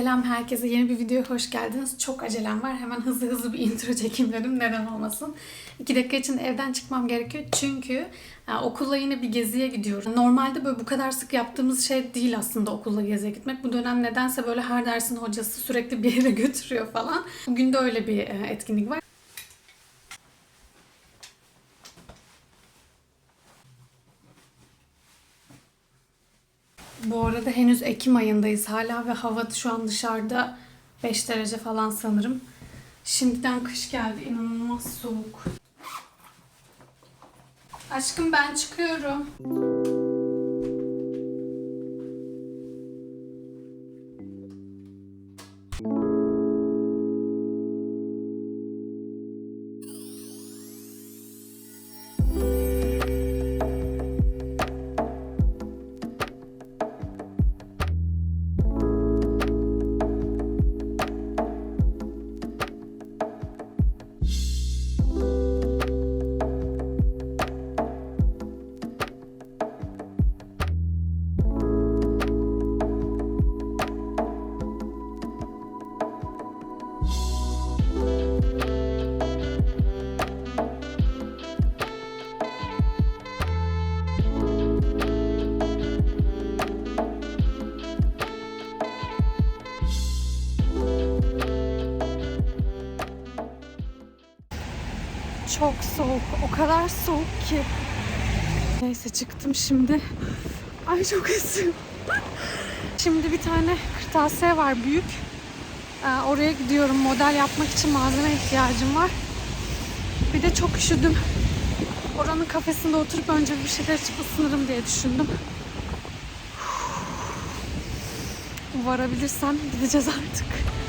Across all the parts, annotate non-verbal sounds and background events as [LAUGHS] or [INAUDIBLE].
Selam herkese. Yeni bir videoya hoş geldiniz. Çok acelem var. Hemen hızlı hızlı bir [LAUGHS] intro çekeyim dedim. Neden olmasın. İki dakika içinde evden çıkmam gerekiyor. Çünkü e, okulla yine bir geziye gidiyorum. Normalde böyle bu kadar sık yaptığımız şey değil aslında okulla geziye gitmek. Bu dönem nedense böyle her dersin hocası sürekli bir yere [LAUGHS] götürüyor falan. Bugün de öyle bir e, etkinlik var. Bu arada henüz Ekim ayındayız hala ve hava şu an dışarıda 5 derece falan sanırım. Şimdiden kış geldi. inanılmaz soğuk. Aşkım ben çıkıyorum. Çok soğuk. O kadar soğuk ki. Neyse çıktım şimdi. Ay çok esiyor. Şimdi bir tane kırtasiye var büyük. Ee, oraya gidiyorum. Model yapmak için malzeme ihtiyacım var. Bir de çok üşüdüm. Oranın kafesinde oturup önce bir şeyler içip ısınırım diye düşündüm. Varabilirsem gideceğiz artık.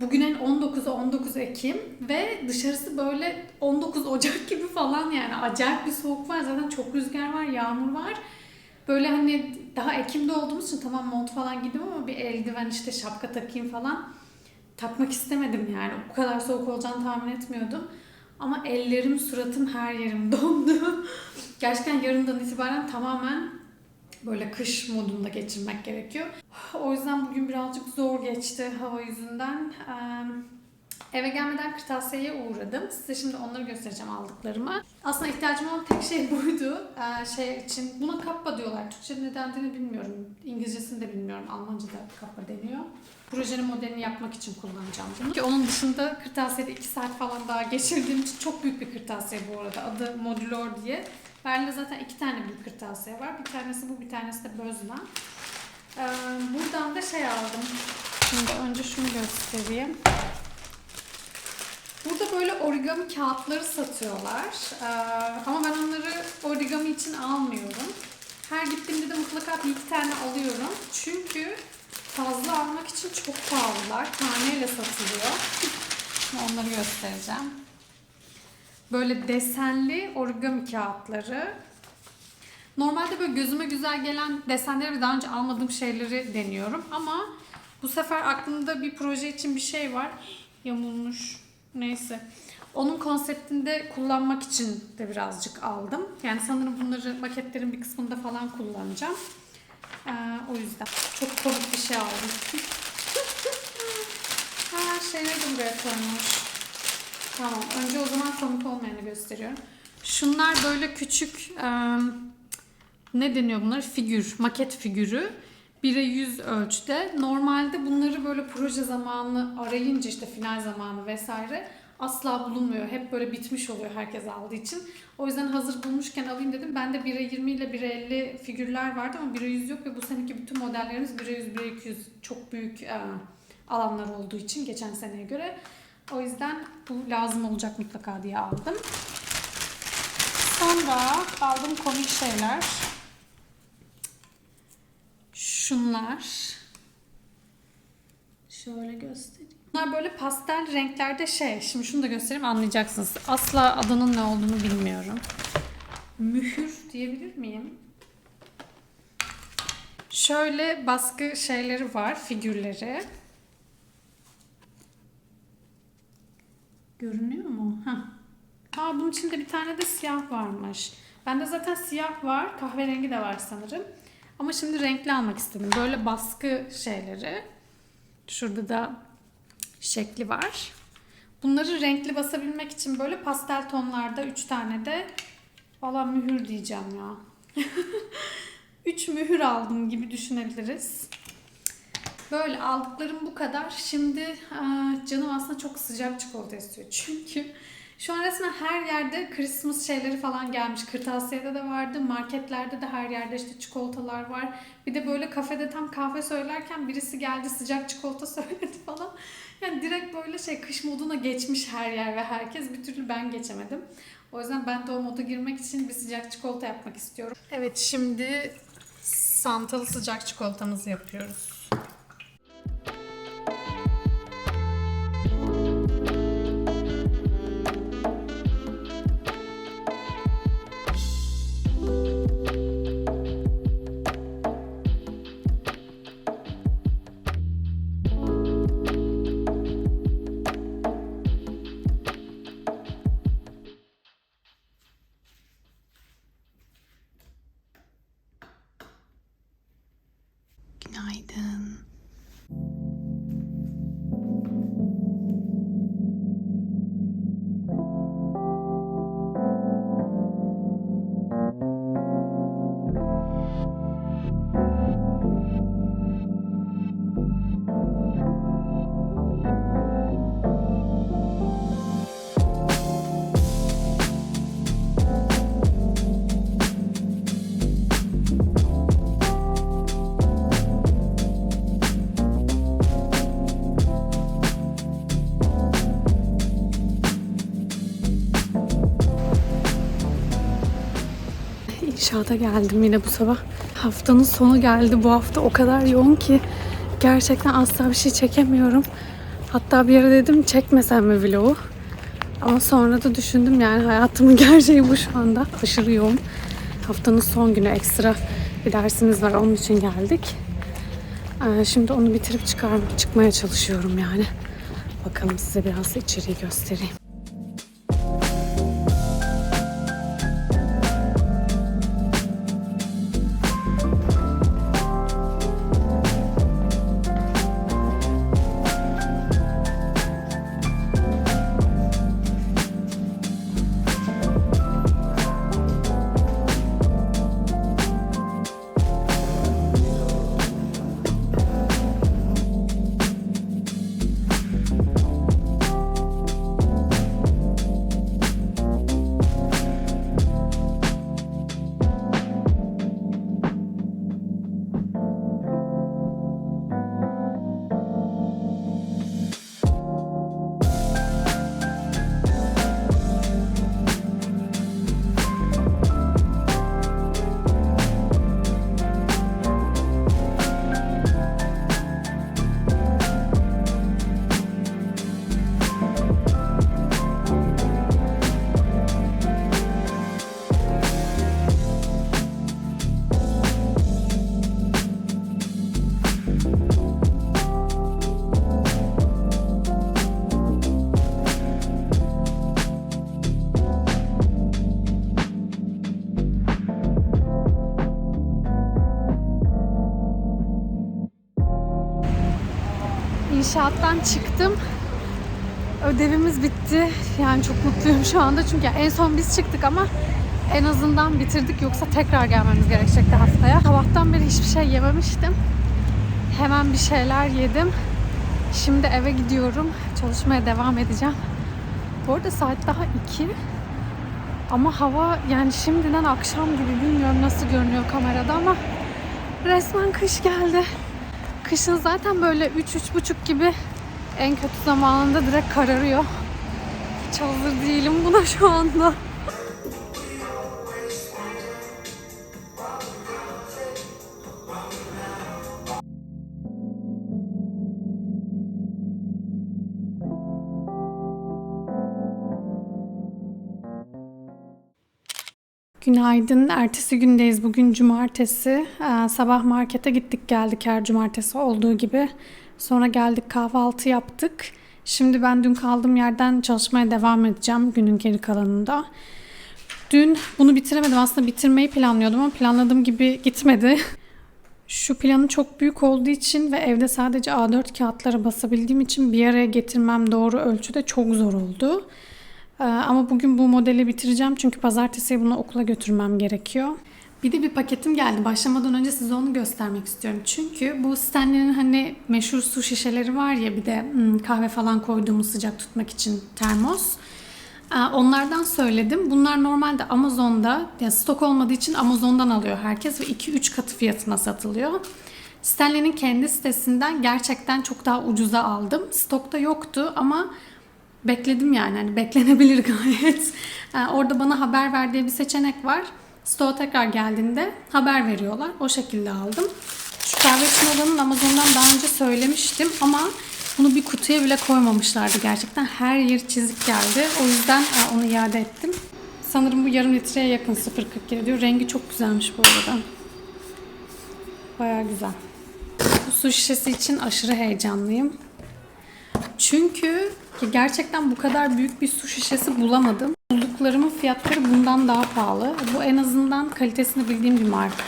Yani bugün en 19'u 19 Ekim ve dışarısı böyle 19 Ocak gibi falan yani acayip bir soğuk var. Zaten çok rüzgar var, yağmur var. Böyle hani daha Ekim'de olduğumuz için tamam mont falan giydim ama bir eldiven işte şapka takayım falan takmak istemedim yani. Bu kadar soğuk olacağını tahmin etmiyordum. Ama ellerim, suratım, her yerim [LAUGHS] dondu. Gerçekten yarından itibaren tamamen böyle kış modunda geçirmek gerekiyor. O yüzden bugün birazcık zor geçti hava yüzünden. Ee, eve gelmeden kırtasiyeye uğradım. Size şimdi onları göstereceğim aldıklarımı. Aslında ihtiyacım olan tek şey [LAUGHS] buydu. Ee, şey için buna kappa diyorlar. Türkçe ne dendiğini bilmiyorum. İngilizcesini de bilmiyorum. Almanca'da kappa deniyor. Projenin modelini yapmak için kullanacağım bunu. Ki onun dışında kırtasiyede 2 saat falan daha geçirdiğim için çok büyük bir kırtasiye bu arada. Adı Modülor diye. Berlin'de zaten iki tane büyük kırtasiye var. Bir tanesi bu, bir tanesi de Bözna. Ee, buradan da şey aldım. Şimdi önce şunu göstereyim. Burada böyle origami kağıtları satıyorlar. Ee, ama ben onları origami için almıyorum. Her gittiğimde de mutlaka bir iki tane alıyorum. Çünkü fazla almak için çok pahalılar. Taneyle satılıyor. Onları göstereceğim. Böyle desenli origami kağıtları. Normalde böyle gözüme güzel gelen desenleri ve daha önce almadığım şeyleri deniyorum. Ama bu sefer aklımda bir proje için bir şey var. Yamulmuş. Neyse. Onun konseptinde kullanmak için de birazcık aldım. Yani sanırım bunları maketlerin bir kısmında falan kullanacağım. Ee, o yüzden. Çok komik bir şey aldım. [LAUGHS] ha şeyleri de buraya koymuş. Tamam. Önce o zaman komik olmayanı gösteriyorum. Şunlar böyle küçük e, ne deniyor bunlar? Figür, maket figürü. 1'e 100 ölçüde. Normalde bunları böyle proje zamanı arayınca işte final zamanı vesaire asla bulunmuyor. Hep böyle bitmiş oluyor herkes aldığı için. O yüzden hazır bulmuşken alayım dedim. Bende 1'e 20 ile 1'e 50 figürler vardı ama 1'e 100 yok ve bu seneki bütün modellerimiz 1'e 100, 1'e 200 çok büyük e, alanlar olduğu için geçen seneye göre O yüzden bu lazım olacak mutlaka diye aldım. Sonra aldığım komik şeyler. Şunlar. Şöyle göstereyim. Bunlar böyle pastel renklerde şey. Şimdi şunu da göstereyim anlayacaksınız. Asla adının ne olduğunu bilmiyorum. Mühür diyebilir miyim? Şöyle baskı şeyleri var, figürleri. Görünüyor mu? Heh. Aa bunun içinde bir tane de siyah varmış. Bende zaten siyah var, kahverengi de var sanırım. Ama şimdi renkli almak istedim. Böyle baskı şeyleri. Şurada da şekli var. Bunları renkli basabilmek için böyle pastel tonlarda 3 tane de valla mühür diyeceğim ya. [LAUGHS] 3 mühür aldım gibi düşünebiliriz. Böyle aldıklarım bu kadar. Şimdi canım aslında çok sıcak çikolata istiyor. [LAUGHS] Çünkü şu an resmen her yerde Christmas şeyleri falan gelmiş. Kırtasiyede de vardı, marketlerde de her yerde işte çikolatalar var. Bir de böyle kafede tam kahve söylerken birisi geldi sıcak çikolata [LAUGHS] söyledi falan. Yani direkt böyle şey kış moduna geçmiş her yer ve herkes bir türlü ben geçemedim. O yüzden ben de o moda girmek için bir sıcak çikolata yapmak istiyorum. Evet şimdi santalı sıcak çikolatamızı yapıyoruz. İnşaata geldim yine bu sabah. Haftanın sonu geldi. Bu hafta o kadar yoğun ki gerçekten asla bir şey çekemiyorum. Hatta bir ara dedim çekmesem mi vlogu? Ama sonra da düşündüm yani hayatımın [LAUGHS] gerçeği bu şu anda. Aşırı yoğun. Haftanın son günü ekstra bir dersimiz var. Onun için geldik. Ee, Şimdi onu bitirip çıkar, çıkmaya çalışıyorum yani. Bakalım size biraz içeriği göstereyim. Çok mutluyum şu anda çünkü en son biz çıktık ama en azından bitirdik yoksa tekrar gelmemiz gerekecekti haftaya. Sabahtan beri hiçbir şey yememiştim. Hemen bir şeyler yedim. Şimdi eve gidiyorum. Çalışmaya devam edeceğim. Bu arada saat daha 2. Ama hava yani şimdiden akşam gibi bilmiyorum nasıl görünüyor kamerada ama resmen kış geldi. Kışın zaten böyle 3-3.30 gibi En kötü zamanında direkt kararıyor. Hiç hazır değilim buna şu anda. Günaydın. Ertesi gündeyiz. Bugün cumartesi. Ee, sabah markete gittik geldik her cumartesi olduğu gibi. Sonra geldik kahvaltı yaptık. Şimdi ben dün kaldığım yerden çalışmaya devam edeceğim günün geri kalanında. Dün bunu bitiremedim. Aslında bitirmeyi planlıyordum ama planladığım gibi gitmedi. [LAUGHS] Şu planı çok büyük olduğu için ve evde sadece A4 kağıtlara basabildiğim için bir araya getirmem doğru ölçüde çok zor oldu. Ee, Ama bugün bu modeli bitireceğim çünkü pazartesi bunu okula götürmem gerekiyor. Bir de bir paketim geldi. Başlamadan önce size onu göstermek istiyorum. Çünkü bu Stanley'nin hani meşhur su şişeleri var ya bir de hmm, kahve falan koyduğumuz sıcak tutmak için termos. Onlardan söyledim. Bunlar normalde Amazon'da ya stok olmadığı için Amazon'dan alıyor herkes ve 2-3 katı fiyatına satılıyor. Stanley'nin kendi sitesinden gerçekten çok daha ucuza aldım. Stokta yoktu ama bekledim yani hani beklenebilir [LAUGHS] gayet. Orada bana haber verdiği bir seçenek var. Stoğa tekrar geldiğinde haber veriyorlar. O şekilde aldım. Şu kahve olanın Amazon'dan daha önce söylemiştim ama bunu bir kutuya bile koymamışlardı gerçekten. Her yer çizik geldi. O yüzden e, onu iade ettim. Sanırım bu yarım litreye yakın 0.47 diyor. Rengi çok güzelmiş bu arada. Baya güzel. Bu su şişesi için aşırı heyecanlıyım. Çünkü gerçekten bu kadar büyük bir su şişesi bulamadım. Bulduklarımın fiyatları bundan daha pahalı. Bu en azından kalitesini bildiğim bir marka.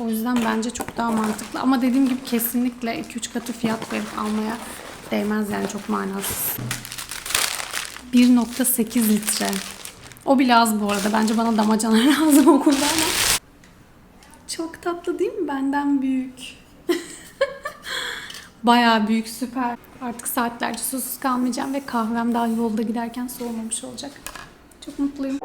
O yüzden bence çok daha mantıklı. Ama dediğim gibi kesinlikle 2-3 katı fiyat verip almaya değmez yani çok manasız. 1.8 litre. O bile az bu arada. Bence bana damacana [LAUGHS] lazım okulda ama. Çok tatlı değil mi? Benden büyük. Bayağı büyük, süper. Artık saatlerce susuz kalmayacağım ve kahvem daha yolda giderken soğumamış olacak. Çok mutluyum.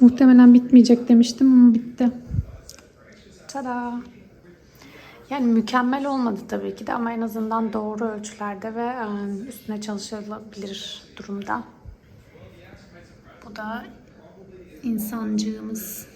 Muhtemelen bitmeyecek demiştim ama bitti. Tada. Yani mükemmel olmadı tabii ki de ama en azından doğru ölçülerde ve e, üstüne çalışılabilir durumda. Bu da insancığımız.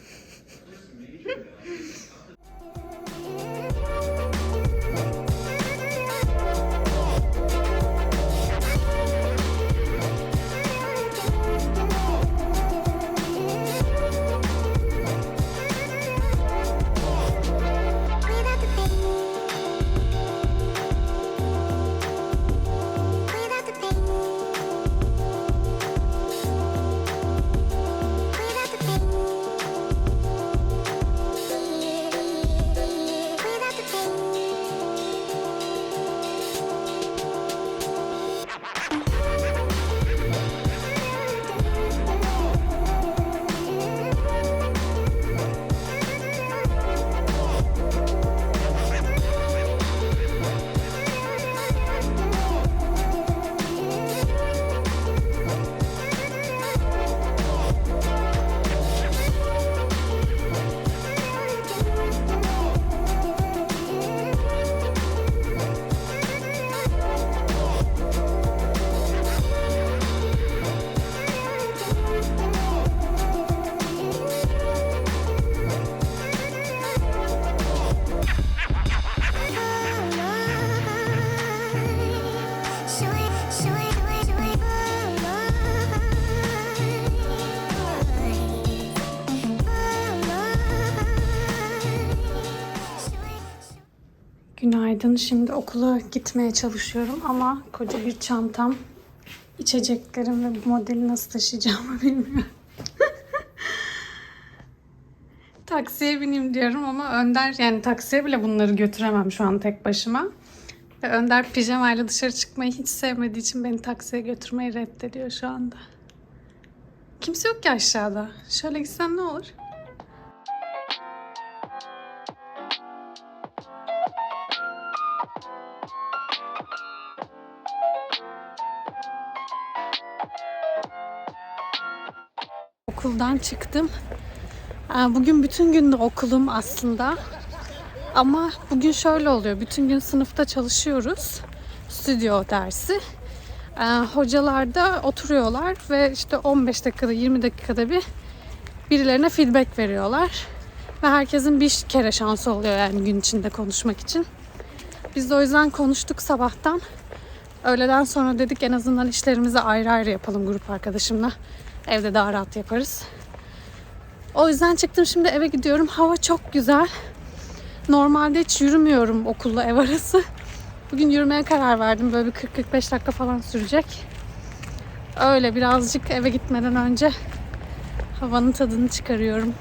Şimdi okula gitmeye çalışıyorum ama koca bir çantam, içeceklerim ve bu modeli nasıl taşıyacağımı [LAUGHS] bilmiyorum. taksiye bineyim diyorum ama Önder yani taksiye bile bunları götüremem şu an tek başıma. Ve Önder pijamayla dışarı çıkmayı hiç sevmediği için beni taksiye götürmeyi reddediyor şu anda. Kimse yok ki aşağıda. Şöyle gitsem ne olur? Okuldan çıktım. Aa, Bugün bütün gün de okulum aslında. Ama bugün şöyle oluyor. Bütün gün sınıfta çalışıyoruz. Stüdyo dersi. Ee, hocalar da oturuyorlar ve işte 15 dakikada 20 dakikada bir birilerine feedback veriyorlar. Ve herkesin bir kere şansı oluyor yani gün içinde konuşmak için. Biz de o yüzden konuştuk sabahtan. Öğleden sonra dedik en azından işlerimizi ayrı ayrı yapalım grup arkadaşımla. Evde daha rahat yaparız. O yüzden çıktım şimdi eve gidiyorum. Hava çok güzel. Normalde hiç yürümüyorum okulla ev arası. Bugün yürümeye karar verdim. Böyle bir 40-45 dakika falan sürecek. Öyle birazcık eve gitmeden önce havanın tadını çıkarıyorum.